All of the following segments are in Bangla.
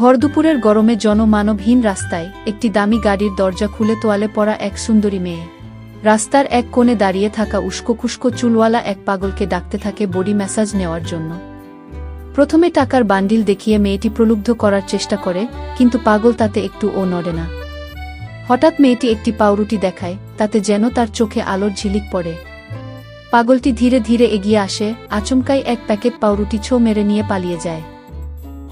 ভরদুপুরের গরমে জনমানবহীন রাস্তায় একটি দামি গাড়ির দরজা খুলে তোয়ালে পড়া এক সুন্দরী মেয়ে। রাস্তার এক কোণে দাঁড়িয়ে থাকা উস্কোখুস্কো চুলওয়ালা এক পাগলকে ডাকতে থাকে বডি ম্যাসাজ নেওয়ার জন্য। প্রথমে টাকার বান্ডিল দেখিয়ে মেয়েটি প্রলুব্ধ করার চেষ্টা করে, কিন্তু পাগল তাতে একটু ও নড়ে না। হঠাৎ মেয়েটি একটি পাউরুটি দেখায়, তাতে যেন তার চোখে আলোর ঝিলিক পড়ে। পাগলটি ধীরে ধীরে এগিয়ে আসে, আচমকাই এক প্যাকেট পাউরুটি ছো মেরে নিয়ে পালিয়ে যায়।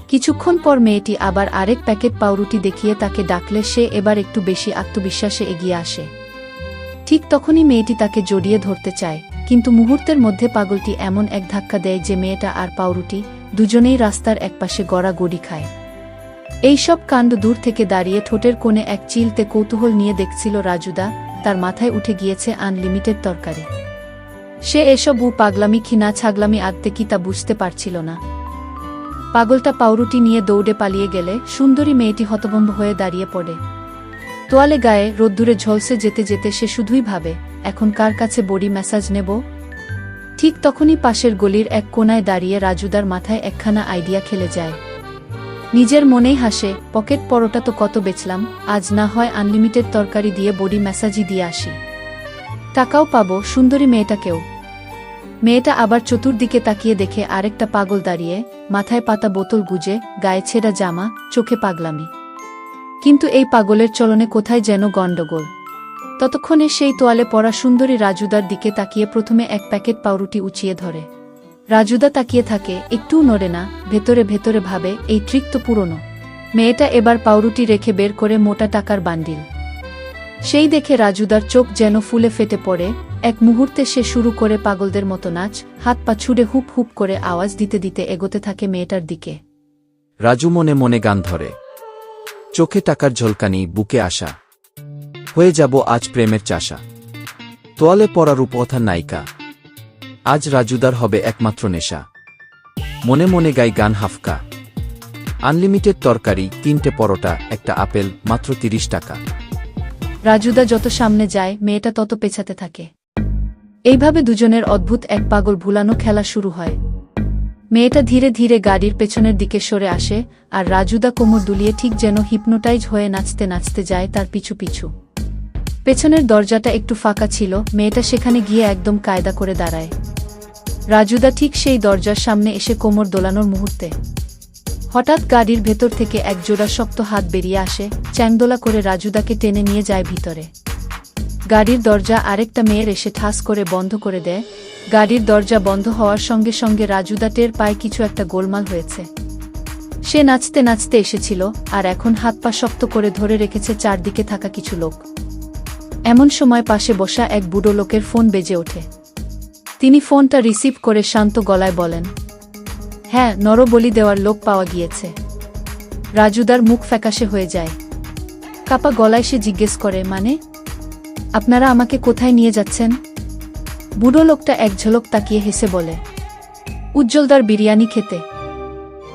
কিছুক্ষণ পর মেয়েটি আবার আরেক প্যাকেট পাউরুটি দেখিয়ে তাকে ডাকলে সে এবার একটু বেশি আত্মবিশ্বাসে এগিয়ে আসে। ঠিক তখনই মেয়েটি তাকে জড়িয়ে ধরতে চায়, কিন্তু মুহূর্তের মধ্যে পাগলটি এমন এক ধাক্কা দেয় যে মেয়েটা আর পাউরুটি দুজনেই রাস্তার একপাশে গড়া গড়ি খায়। এইসব কাণ্ড দূর থেকে দাঁড়িয়ে ঠোঁটের কোণে এক চিলতে কৌতূহল নিয়ে দেখছিল রাজুদা, তার মাথায় উঠে গিয়েছে আনলিমিটেড তরকারি। সে এসব উ পাগলামি খিনা ছাগলামি আদতে কি তা বুঝতে পারছিল না। পাগলটা পাউরুটি নিয়ে দৌড়ে পালিয়ে গেলে সুন্দরী মেয়েটি হতভম্ব হয়ে দাঁড়িয়ে পড়ে। তোয়ালে গায়ে রোদ্দুরে ঝলসে যেতে যেতে সে শুধুই ভাবে, এখন কার কাছে বডি ম্যাসাজ নেব? ঠিক তখনই পাশের গলির এক কোনায় দাঁড়িয়ে রাজুদার মাথায় একখানা আইডিয়া খেলে যায়। নিজের মনেই হাসে, পকেট পরোটা তো কত বেচলাম, আজ না হয় আনলিমিটেড তরকারি দিয়ে বডি ম্যাসাজই দিয়ে আসি। টাকাও পাবো সুন্দরী মেয়েটাকেও মেয়েটা আবার চতুর্দিকে তাকিয়ে দেখে আরেকটা পাগল দাঁড়িয়ে, মাথায় পাতা বোতল গুজে, গায়ে ছেঁড়া জামা, চোখে পাগলামি। কিন্তু এই পাগলের চলনে কোথায় যেন গণ্ডগোল। ততক্ষণে সেই তোয়ালে পড়া সুন্দরী রাজুদার দিকে তাকিয়ে প্রথমে এক প্যাকেট পাউরুটি উঁচিয়ে ধরে। রাজুদা তাকিয়ে থাকে, একটুও নড়ে না, ভেতরে ভেতরে ভাবে, এই ট্রিক তো পুরনো। মেয়েটা এবার পাউরুটি রেখে বের করে মোটা টাকার বান্ডিল। সেই দেখে রাজুদার চোখ যেন ফুলে ফেটে পড়ে এক মুহূর্তে সে শুরু করে পাগলদের মতো নাচ হাত পা ছুড়ে হুপ হুপ করে আওয়াজ দিতে দিতে এগোতে থাকে মেয়েটার দিকে। রাজু মনে মনে গান ধরে। চোখে টাকার ঝলকানি বুকে আসা হয়ে যাব আজ প্রেমের চাষা। তোয়ালে পড়া রূপকথার নায়িকা। আজ রাজুদার হবে একমাত্র নেশা। মনে মনে গাই গান হাফকা। আনলিমিটেড তরকারি তিনটে পরোটা একটা আপেল মাত্র তিরিশ টাকা। রাজুদা যত সামনে যায় মেয়েটা তত পেছাতে থাকে। এইভাবে দুজনের অদ্ভুত এক পাগল ভুলানো খেলা শুরু হয়। মেয়েটা ধীরে ধীরে গাড়ির পেছনের দিকে সরে আসে, আর রাজুদা কোমর দুলিয়ে ঠিক যেন হিপনোটাইজ হয়ে নাচতে নাচতে যায় তার পিছু পিছু। পেছনের দরজাটা একটু ফাঁকা ছিল, মেয়েটা সেখানে গিয়ে একদম কায়দা করে দাঁড়ায়। রাজুদা ঠিক সেই দরজার সামনে এসে কোমর দোলানোর মুহূর্তে। হঠাৎ গাড়ির ভেতর থেকে এক জোড়া শক্ত হাত বেরিয়ে আসে, চ্যাংদোলা করে রাজুদাকে টেনে নিয়ে যায় ভিতরে। গাড়ির দরজা আরেকটা মেয়ের এসে ঠাস করে বন্ধ করে দেয়। গাড়ির দরজা বন্ধ হওয়ার সঙ্গে সঙ্গে রাজুদা টের পায় কিছু একটা গোলমাল হয়েছে। সে নাচতে নাচতে এসেছিল, আর এখন হাত পা শক্ত করে ধরে রেখেছে চারদিকে থাকা কিছু লোক। এমন সময় পাশে বসা এক বুড়ো লোকের ফোন বেজে ওঠে। তিনি ফোনটা রিসিভ করে শান্ত গলায় বলেন হ্যাঁ নরবলি দেওয়ার লোক পাওয়া গিয়েছে। রাজুদার মুখ ফ্যাকাশে হয়ে যায়। কাপা গলায় সে জিজ্ঞেস করে মানে? আপনারা আমাকে কোথায় নিয়ে যাচ্ছেন? বুড়ো লোকটা এক ঝলক তাকিয়ে হেসে বলে, উজ্জ্বলদার বিরিয়ানি খেতে।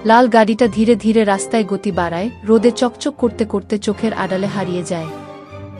লাল গাড়িটা ধীরে ধীরে রাস্তায় গতি বাড়ায়, রোদে চকচক করতে করতে চোখের আড়ালে হারিয়ে যায়।